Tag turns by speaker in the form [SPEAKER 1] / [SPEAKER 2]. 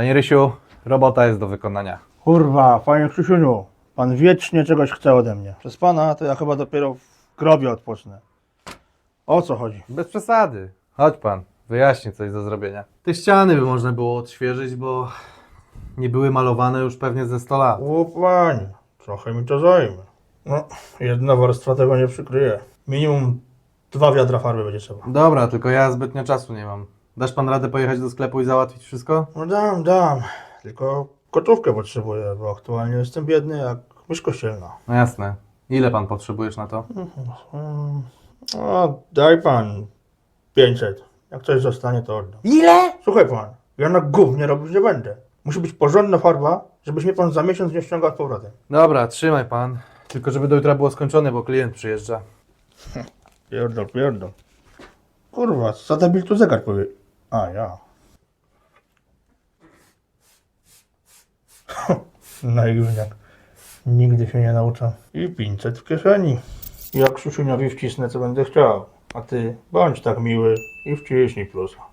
[SPEAKER 1] Panie Rysiu, robota jest do wykonania.
[SPEAKER 2] Kurwa, panie Krzysiuniu, pan wiecznie czegoś chce ode mnie. Przez pana to ja chyba dopiero w grobie odpocznę. O co chodzi?
[SPEAKER 1] Bez przesady. Chodź pan, wyjaśnię coś do zrobienia. Te ściany by można było odświeżyć, bo nie były malowane już pewnie ze 100 lat.
[SPEAKER 2] O panie, trochę mi to zajmie. No, jedna warstwa tego nie przykryje. Minimum dwa wiadra farby będzie trzeba.
[SPEAKER 1] Dobra, tylko ja zbytnio czasu nie mam. Dasz pan radę pojechać do sklepu i załatwić wszystko?
[SPEAKER 2] No dam, dam. Tylko gotówkę potrzebuję, bo aktualnie jestem biedny jak mysz kościelna.
[SPEAKER 1] No jasne. Ile pan potrzebujesz na to?
[SPEAKER 2] No, daj pan 500. Jak coś zostanie, to oddam.
[SPEAKER 1] Ile?
[SPEAKER 2] Słuchaj pan, ja na gównie robić nie będę. Musi być porządna farba, żebyś mnie pan za miesiąc nie ściągał z powrotem.
[SPEAKER 1] Dobra, trzymaj pan. Tylko żeby do jutra było skończone, bo klient przyjeżdża.
[SPEAKER 2] Pierdol, pierdol. Kurwa, co debil tu zegar powie... A, ja. Naiwniak. Nigdy się nie nauczę. I 500 w kieszeni. Ja Krzysiuniowi wcisnę, co będę chciał. A ty bądź tak miły i wciśnij plusa.